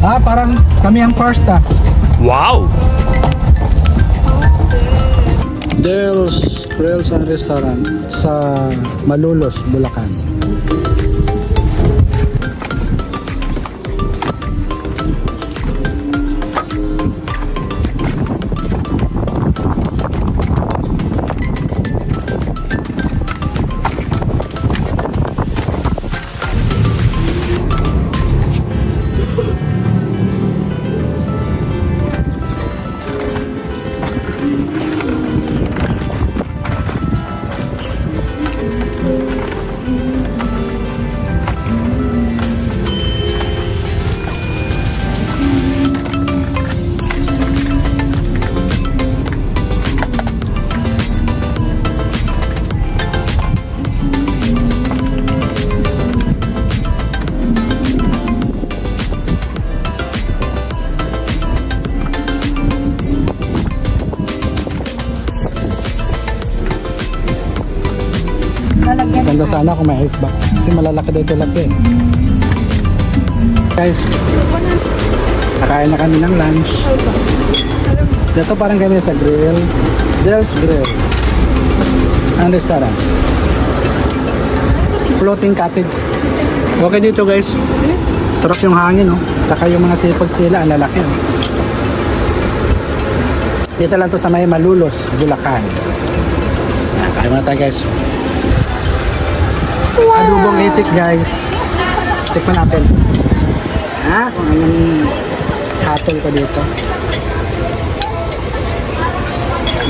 Ah, parang kami ang first ah. Wow! Del's Grills and Restaurant sa Malulos, Bulacan. Lalagyan Ganda sana kung may ice box. Kasi malalaki daw laki. eh. Guys, nakain na kami ng lunch. Dito parang kami sa grills. Del's Grill. Ang restaurant. Floating cottage. Okay dito guys. Sarap yung hangin, no? Saka yung mga seafoods nila, ang lalaki. No? Dito lang to sa may Malulos, Bulacan. Kain muna tayo guys. Adobong itik guys. Tikman natin. Ha? Kung anong hatol ko dito.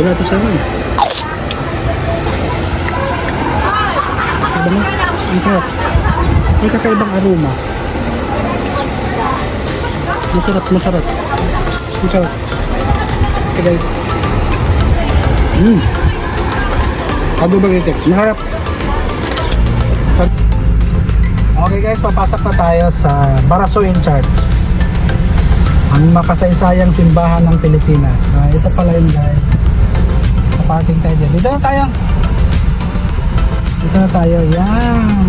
Wala ito sa akin. Diba mo? Ang sarap. May kakaibang aroma. Masarap, masarap. Masarap. Okay guys. Mmm. Adobong itik. Masarap. Okay guys, papasok na tayo sa Baraso in Church. Ang makasaysayang simbahan ng Pilipinas. Ah, ito pala yun guys. Sa parking tayo dyan. Dito na tayo. Dito na tayo. Yan.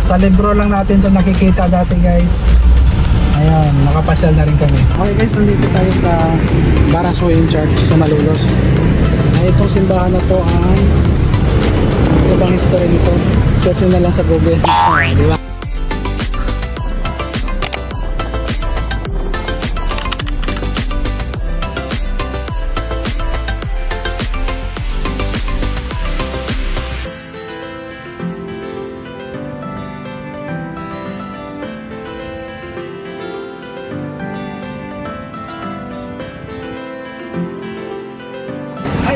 Sa libro lang natin ito nakikita dati guys. Ayan, nakapasyal na rin kami. Okay guys, nandito tayo sa Baraso in Church sa Malulos. Ay, itong simbahan na to ang ano bang history nito? Search nyo na lang sa Google. Ah, di ba?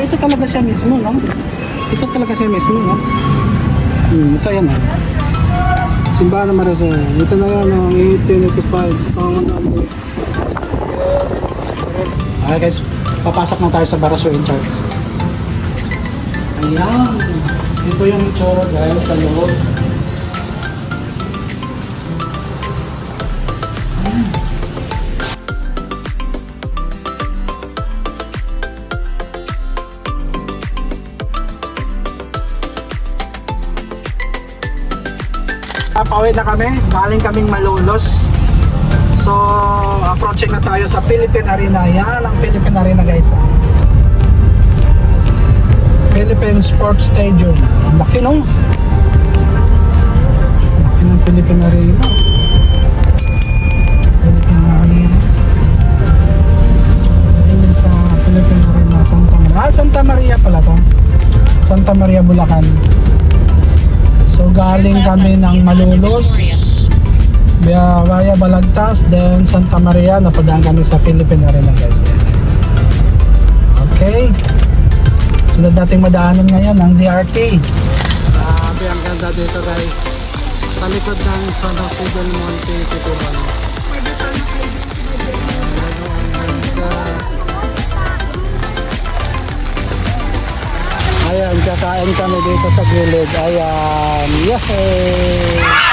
Ito talaga siya mismo, no? Ito talaga siya mismo, no? Hmm, ito yan, ah. Simbahan ng Marisol. Ito na yan, no? 1885. Pangalan Okay guys, papasok na tayo sa Barasuin Church. Ayan. Ito yung itsura guys sa loob. Papawid na kami. Galing kaming Malolos. So, approaching na tayo sa Philippine Arena. Yan ang Philippine Arena guys. ah. Philippine Sports Stadium. Laki no? Laki ng Philippine Arena. Philippine Arena. Sa Philippine Arena, Santa Maria. Ah, Santa Maria pala to. Santa Maria, Bulacan. So galing kami ng Malulos, via, via Balagtas, then Santa Maria, napadaan kami sa Philippine Arena guys. Okay. Sunod nating madaanan ngayon ang DRT. Grabe ang ganda dito guys. Sa likod ng San Jose del Monte City Ayan, kakain kami dito sa gilid. Ayan. Yahoo!